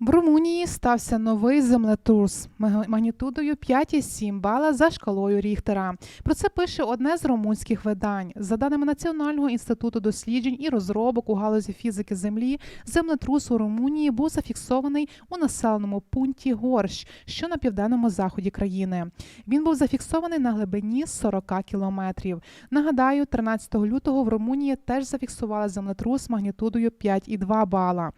В Румунії стався новий землетрус магнітудою 5,7 бала за шкалою Ріхтера. Про це пише одне з румунських видань. За даними Національного інституту досліджень і розробок у галузі фізики землі, землетрус у Румунії був зафіксований у населеному пункті Горщ, що на південному заході країни. Він був зафіксований на глибині 40 кілометрів. Нагадаю, 13 лютого в Румунії теж зафіксували землетрус магнітудою 5,2 бала.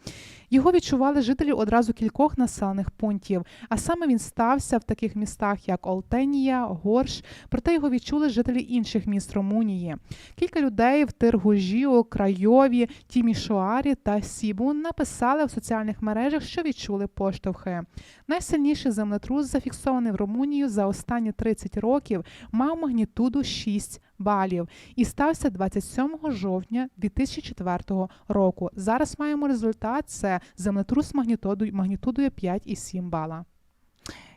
Його відчували жителі одразу кількох населених пунктів. А саме він стався в таких містах, як Олтенія, Горш. Проте його відчули жителі інших міст Румунії. Кілька людей в Тиргужіо, Крайові, Тімішоарі та Сібу написали в соціальних мережах, що відчули поштовхи. Найсильніший землетрус, зафіксований в Румунію за останні 30 років, мав магнітуду 6 балів і стався 27 жовтня 2004 року. Зараз маємо результат: це землетрус магнітудою, магнітудою 5,7 бала.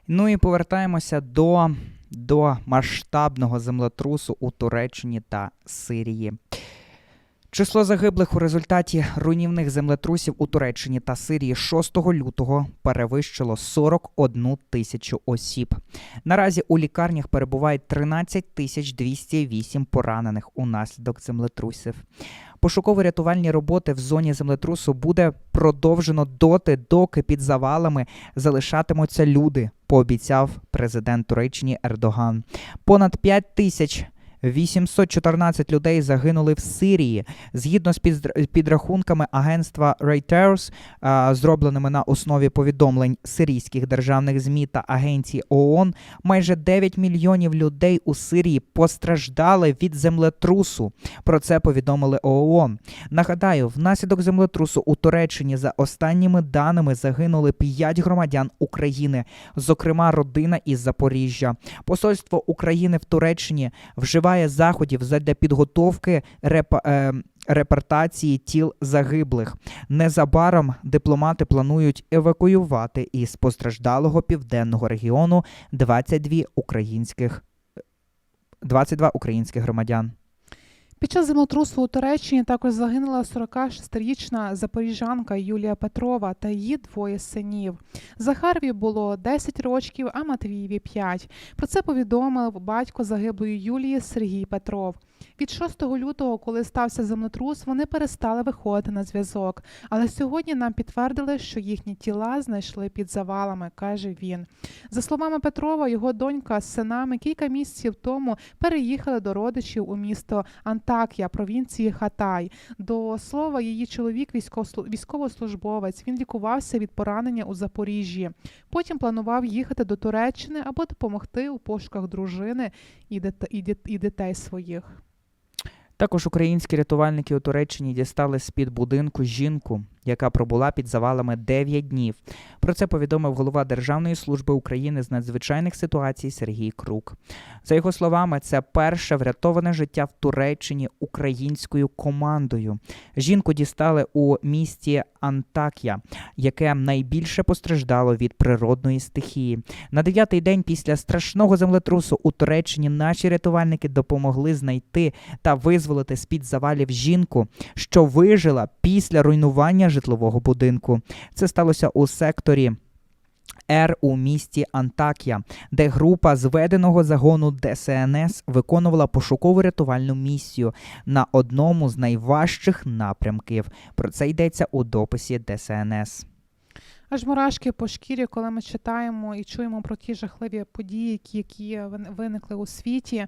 Ну і повертаємося до, до масштабного землетрусу у Туреччині та Сирії. Число загиблих у результаті руйнівних землетрусів у Туреччині та Сирії 6 лютого перевищило 41 тисячу осіб. Наразі у лікарнях перебувають 13 тисяч 208 поранених унаслідок землетрусів. Пошуково-рятувальні роботи в зоні землетрусу буде продовжено доти, доки під завалами залишатимуться люди, пообіцяв президент Туреччини Ердоган. Понад 5 тисяч 814 людей загинули в Сирії. Згідно з підрахунками агентства Reuters, зробленими на основі повідомлень сирійських державних ЗМІ та агенції ООН, майже 9 мільйонів людей у Сирії постраждали від землетрусу. Про це повідомили ООН. Нагадаю, внаслідок землетрусу у Туреччині за останніми даними загинули 5 громадян України, зокрема родина із Запоріжжя. Посольство України в Туреччині вживає заходів задля підготовки репа, е, репортації тіл загиблих. Незабаром дипломати планують евакуювати із постраждалого південного регіону 22 українських 22 українських громадян. Під час землетрусу у Туреччині також загинула 46-річна запоріжанка Юлія Петрова та її двоє синів. Захарові було 10 років, а Матвієві 5. Про це повідомив батько загиблої Юлії Сергій Петров. Від 6 лютого, коли стався землетрус, вони перестали виходити на зв'язок. Але сьогодні нам підтвердили, що їхні тіла знайшли під завалами, каже він. За словами Петрова, його донька з синами кілька місяців тому переїхали до родичів у місто Антакія, провінції Хатай. До слова, її чоловік військовослу- військовослужбовець. Він лікувався від поранення у Запоріжжі. Потім планував їхати до Туреччини або допомогти у пошуках дружини і, дітей своїх. Також українські рятувальники у Туреччині дістали з-під будинку жінку, яка пробула під завалами 9 днів. Про це повідомив голова Державної служби України з надзвичайних ситуацій Сергій Крук. За його словами, це перше врятоване життя в Туреччині українською командою. Жінку дістали у місті Антакія, яке найбільше постраждало від природної стихії. На дев'ятий день після страшного землетрусу у Туреччині наші рятувальники допомогли знайти та визволити з-під завалів жінку, що вижила після руйнування житлового будинку. Це сталося у секторі. Р у місті Антакія, де група зведеного загону ДСНС виконувала пошукову рятувальну місію на одному з найважчих напрямків. Про це йдеться у дописі ДСНС. Аж мурашки по шкірі, коли ми читаємо і чуємо про ті жахливі події, які виникли у світі.